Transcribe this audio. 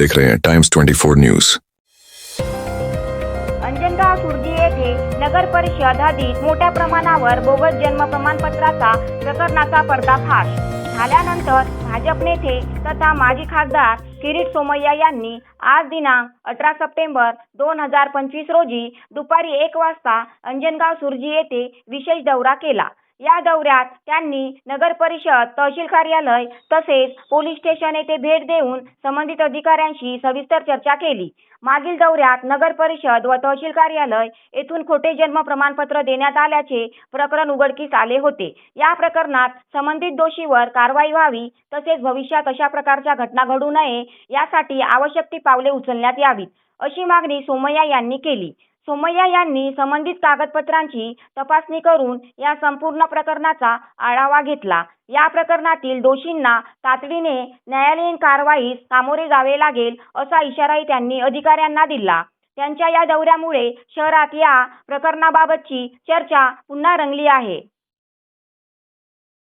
देख रहे हैं टाइम्स 24 न्यूज अंजनगाव सुरजी येथे नगर परिषद हद्दीत मोठ्या प्रमाणावर बोगस जन्म प्रमाणपत्राचा प्रकरणाचा पर्दाफाश. झाल्यानंतर भाजप नेते तथा माजी खासदार किरीट सोमय्या यांनी आज दिनांक अठरा सप्टेंबर दोन हजार पंचवीस रोजी दुपारी एक वाजता अंजनगाव सुरजी येथे विशेष दौरा केला. या दौऱ्यात त्यांनी नगर परिषद तहसील कार्यालय तसेच पोलीस स्टेशन येथे भेट देऊन संबंधित अधिकाऱ्यांशी सविस्तर चर्चा केली. मागील दौऱ्यात नगर परिषद व तहसील कार्यालय येथून खोटे जन्म प्रमाणपत्र देण्यात आल्याचे प्रकरण उघडकीस आले होते. या प्रकरणात संबंधित दोषीवर कारवाई व्हावी तसेच भविष्यात अशा प्रकारच्या घटना घडू नये यासाठी आवश्यक ती पावले उचलण्यात यावीत अशी मागणी सोमय्या यांनी केली. सोमय्या यांनी संबंधित कागदपत्रांची तपासणी करून या संपूर्ण प्रकरणाचा आढावा घेतला. या प्रकरणातील दोषींना तातडीने न्यायालयीन कारवाईस सामोरे जावे लागेल असा इशाराही त्यांनी अधिकाऱ्यांना दिला. त्यांच्या या दौऱ्यामुळे शहरात या प्रकरणाबाबतची चर्चा पुन्हा रंगली आहे.